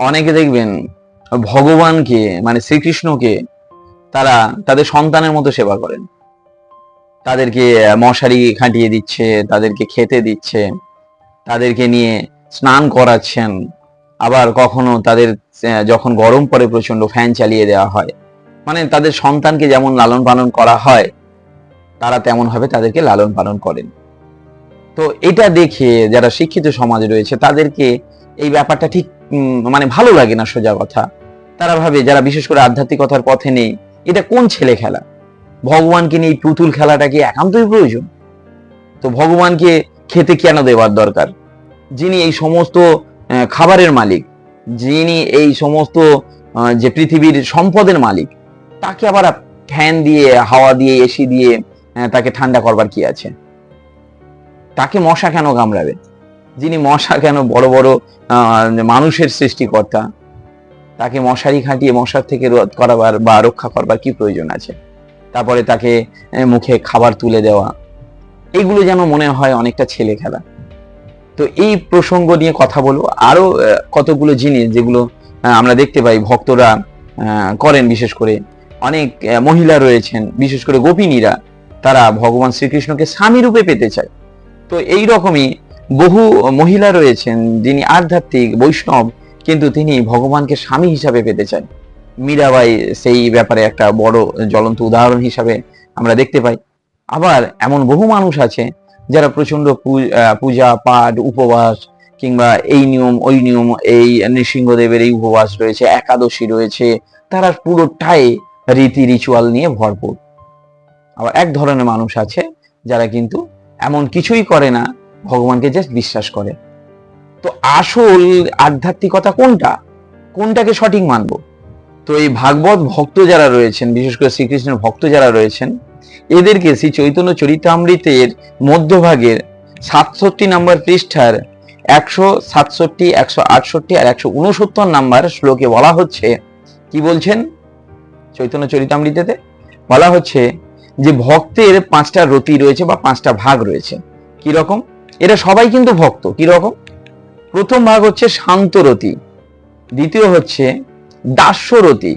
অনেকে দেখবেন ভগবানকে মানে শ্রীকৃষ্ণকে তারা তাদের সন্তানের মতো সেবা করেন। তাদেরকে মশারি খাটিয়ে দিচ্ছে, তাদেরকে খেতে দিচ্ছে, তাদেরকে নিয়ে স্নান করাচ্ছেন। আবার কখনো তাদের যখন গরম পড়ে প্রচণ্ড ফ্যান চালিয়ে দেওয়া হয়। মানে তাদের সন্তানকে যেমন লালন পালন করা হয়, তারা তেমন ভাবে তাদেরকে লালন পালন করেন। তো এটা দেখে যারা শিক্ষিত সমাজ রয়েছে, তাদেরকে এই ব্যাপারটা ঠিক মানে ভালো লাগে না সোজা কথা। তারা ভাবে যারা বিশেষ করে আধ্যাত্মিকতার পথে নেই, এটা কোন ছেলে খেলা? ভগবানকে নিয়ে পুতুল খেলাটা কি একান্তই প্রয়োজন? তো ভগবানকে খেতে কেন দেওয়ার দরকার? যিনি এই সমস্ত খাবারের মালিক, যিনি এই সমস্ত যে পৃথিবীর সম্পদের মালিক, তাকে আবার ফ্যান দিয়ে, হাওয়া দিয়ে, এসি দিয়ে তাকে ঠান্ডা করবার কি আছে? তাকে মশা কেন কামড়াবে? যিনি মশা কেন বড় বড় মানুষের সৃষ্টিকর্তা তাকে মশারি খাটিয়ে মশার থেকে রোধ করাবার বা রক্ষা করবার কি প্রয়োজন আছে? তারপরে তাকে মুখে খাবার তুলে দেওয়া। এইগুলো যেন মনে হয় অনেকটা ছেলে খেলা। তো এই প্রসঙ্গ নিয়ে কথা বলব। আরও আহ, কতগুলো জিনিস যেগুলো আমরা দেখতে পাই ভক্তরা করেন বিশেষ করে। অনেক মহিলা রয়েছেন বিশেষ করে গোপিনীরা। তারা ভগবান শ্রীকৃষ্ণকে স্বামী রূপে পেতে চায়। তো এই রকমই বহু মহিলা রয়েছেন যিনি আধ্যাত্মিক, বৈষ্ণব, কিন্তু তিনি ভগবানকে স্বামী হিসাবে পেতে চান। মীরাবাই সেই ব্যাপারে একটা বড় জ্বলন্ত উদাহরণ হিসাবে আমরা দেখতে পাই। আবার এমন বহু মানুষ আছে যারা প্রচণ্ড পূজা, পাঠ, উপবাস কিংবা এই নিয়ম, ওই নিয়ম, এই নৃসিংহদেবের এই উপবাস রয়েছে, একাদশী রয়েছে, তারা পুরোটাই রীতি রিচুয়াল নিয়ে ভরপুর। আবার এক ধরনের মানুষ আছে যারা কিন্তু এমন কিছুই করে না ভগবানকে জাস্ট বিশ্বাস করে। তো আসল আধ্যাত্মিকতা কোনটা? কোনটাকে সঠিক মানবো? তো এই ভাগবত ভক্ত যারা রয়েছেন, বিশেষ করে শ্রীকৃষ্ণের ভক্ত যারা রয়েছেন, এদেরকে শ্রী চৈতন্য চরিতামৃতের মধ্যভাগের সাতষট্টি নম্বর পৃষ্ঠার একশো সাতষট্টি, একশো আটষট্টি আর একশো উনসত্তর নাম্বার শ্লোকে বলা হচ্ছে, কি বলছেন? চৈতন্য চরিতামৃতেতে বলা হচ্ছে যে ভক্তের পাঁচটা রতি রয়েছে বা পাঁচটা ভাগ রয়েছে। কি রকম এরা সবাই কিন্তু ভক্ত, কি রকম? প্রথম ভাগ হচ্ছে শান্তরতি দ্বিতীয় হচ্ছে দাস্যরতি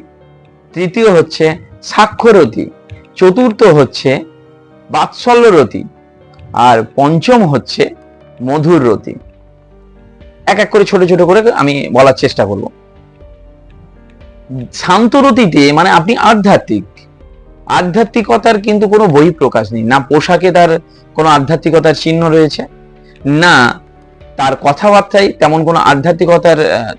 তৃতীয় হচ্ছে সাক্ষরতি চতুর্থ হচ্ছে বাৎসল্যরতি আর পঞ্চম হচ্ছে মধুর রতি। এক এক করে ছোট ছোট করে আমি বলার চেষ্টা করব। শান্তরতিতে মানে আপনি আধ্যাত্মিক, আধ্যাত্মিকতার কিন্তু কোনো বই প্রকাশ নেই, না পোশাকে তার কোনো আধ্যাত্মিকতার চিহ্ন রয়েছে না, তার কথাবার্তায় তেমন কোনো আধ্যাত্মিকতার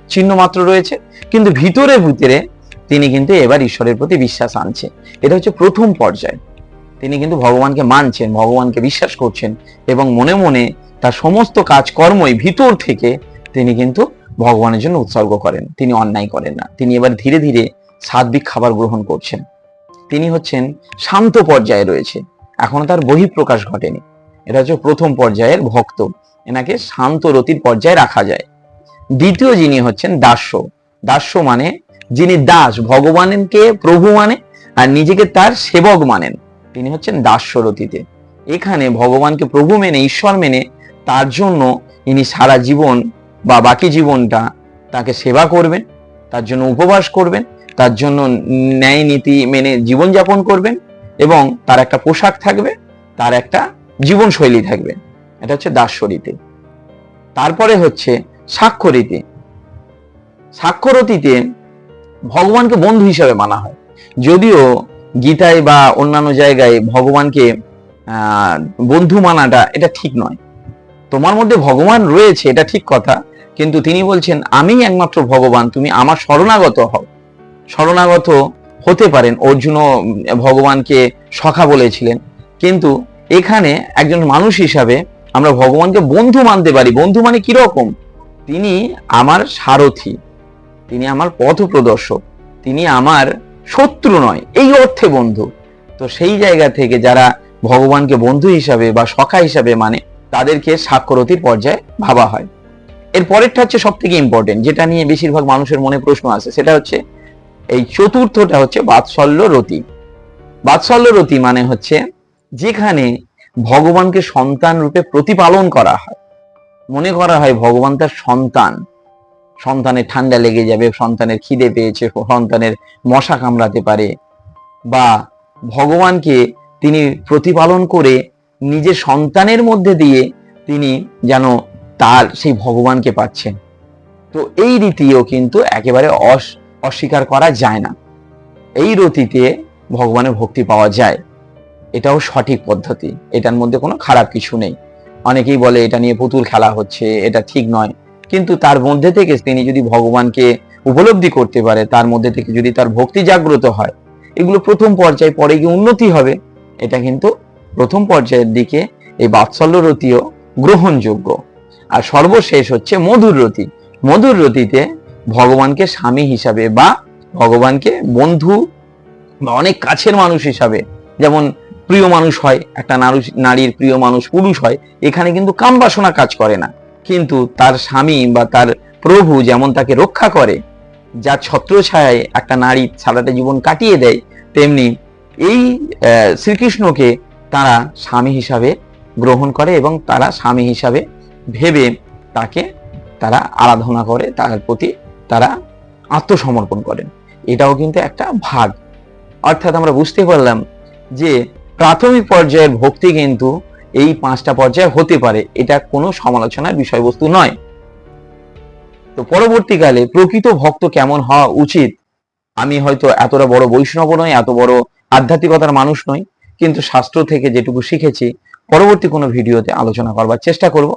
চিহ্ন মাত্র রয়েছে, কিন্তু ভিতরে ভিতরে তিনি কিন্তু এবার ঈশ্বরের প্রতি বিশ্বাস আনছে। এটা হচ্ছে প্রথম পর্যায়। তিনি কিন্তু ভগবানকে মানছেন, ভগবানকে বিশ্বাস করছেন এবং মনে মনে তার সমস্ত কাজকর্মই ভিতর থেকে তিনি কিন্তু ভগবানের জন্য উৎসর্গ করেন। তিনি অন্যায় করেন না। তিনি এবার ধীরে ধীরে সাত্বিক খাবার গ্রহণ করছেন। তিনি হচ্ছেন শান্ত পর্যায়ে রয়েছে। এখনও তার বহিঃপ্রকাশ ঘটেনি। এটা হচ্ছে প্রথম পর্যায়ের ভক্ত। এনাকে শান্ত রতির পর্যায়ে রাখা যায়। দ্বিতীয় যিনি হচ্ছেন দাস্য। দাস্য মানে যিনি দাস, ভগবানকে প্রভু মানে আর নিজেকে তার সেবক মানেন। তিনি হচ্ছেন দাস্যরতিতে এখানে ভগবানকে প্রভু মেনে, ঈশ্বর মেনে, তার জন্য ইনি সারা জীবন বা বাকি জীবনটা তাকে সেবা করবেন, তার জন্য উপবাস করবেন, তার জন্য ন্যায় নীতি মেনে জীবনযাপন করবেন এবং তার একটা পোশাক থাকবে, তার একটা জীবনশৈলী থাকবে। এটা হচ্ছে দাস্যরীতি। তারপরে হচ্ছে সাক্ষরীতি। সাক্ষরতীতে ভগবানকে বন্ধু হিসাবে মানা হয়। যদিও গীতায় বা অন্যান্য জায়গায় ভগবানকে বন্ধু মানাটা এটা ঠিক নয়। তোমার মধ্যে ভগবান রয়েছে, এটা ঠিক কথা। কিন্তু তিনি বলছেন, আমি একমাত্র ভগবান, তুমি আমার শরণাগত হও। শরণাগত হতে পারেন। অর্জুনও ভগবানকে সখা বলেছিলেন। কিন্তু এখানে একজন মানুষ হিসাবে আমরা ভগবানকে বন্ধু মানতে পারি। বন্ধু মানে কীরকম? তিনি আমার সারথি, তিনি আমার পথ প্রদর্শক তিনি আমার শত্রু নয়, এই অর্থে বন্ধু। তো সেই জায়গা থেকে যারা ভগবানকে বন্ধু হিসাবে বা সখা হিসাবে মানে তাদেরকে সাক্ষরতির পর্যায়ে ভাবা হয়। এর পরেরটা হচ্ছে সব থেকে ইম্পর্টেন্ট যেটা নিয়ে বেশিরভাগ মানুষের মনে প্রশ্ন আছে, সেটা হচ্ছে এই চতুর্থটা হচ্ছে বাৎসল্য রতি। বাৎসল্য রতি মানে হচ্ছে যেখানে ভগবানকে সন্তান রূপে প্রতিপালন করা হয়। মনে করা হয় ভগবান তার সন্তান। সন্তানের ঠান্ডা লেগে যাবে, সন্তানের খিদে পেয়েছে, সন্তানের মশা কামড়াতে পারে বা ভগবানকে তিনি প্রতিপালন করে নিজের সন্তানের মধ্যে দিয়ে তিনি যেন তার সেই ভগবানকে পাচ্ছেন। তো এই রীতিও কিন্তু একেবারে অস- অস্বীকার করা যায় না। এই রতিতে ভগবানের ভক্তি পাওয়া যায়। এটাও সঠিক পদ্ধতি। এটার মধ্যে কোনো খারাপ কিছু নেই। অনেকেই বলে, এটা নিয়ে পুতুল খেলা হচ্ছে, এটা ঠিক নয়। কিন্তু তার মধ্যে থেকে তিনি যদি ভগবানকে উপলব্ধি করতে পারে, তার মধ্যে থেকে যদি তার ভক্তি জাগ্রত হয়, এগুলো প্রথম পর্যায়ে পরে গিয়ে উন্নতি হবে। এটা কিন্তু প্রথম পর্যায়ের দিকে এই বাৎসল্য রতিও গ্রহণযোগ্য। আর সর্বশেষ হচ্ছে মধুর রতি। মধুর রতিতে ভগবানকে স্বামী হিসাবে বা ভগবানকে বন্ধু বা অনেক কাছের মানুষ হিসাবে, যেমন প্রিয় মানুষ হয়, একটা নারু- নারীর প্রিয় মানুষ, পুরুষ হয়, এখানে কিন্তু কাম বাসনা কাজ করে না। কিন্তু তার স্বামী বা তার প্রভু যেমন তাকে রক্ষা করে যার ছত্রছায়ায় একটা নারী সারাটা জীবন কাটিয়ে দেয়, তেমনি এই শ্রীকৃষ্ণকে তারা স্বামী হিসাবে গ্রহণ করে এবং তারা স্বামী হিসাবে ভেবে তাকে তারা আরাধনা করে, তার প্রতি তারা আত্মসমর্পণ করেন। এটাও কিন্তু একটা ভাগ। অর্থাৎ আমরা বুঝতে পারলাম যে প্রাথমিক পর্যায়ের ভক্তি কিন্তু এই পাঁচটা পর্যায়ে হতে পারে। এটা কোনো সমালোচনার বিষয়বস্তু নয়। তো পরবর্তীকালে প্রকৃত ভক্ত কেমন হওয়া উচিত? আমি হয়তো এতটা বড় বৈষ্ণব নই, এত বড় আধ্যাত্মিকতার মানুষ নই, কিন্তু শাস্ত্র থেকে যেটুকু শিখেছি, পরবর্তী কোনো ভিডিওতে আলোচনা করবার চেষ্টা করব।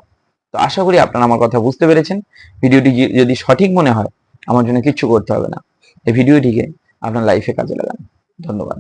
তো আশা করি আপনারা আমার কথা বুঝতে পেরেছেন। ভিডিওটি যদি সঠিক মনে হয়, আমার জন্য কিচ্ছু করতে হবে না। এই ভিডিওটিকে আপনার লাইফে কাজে লাগান। ধন্যবাদ।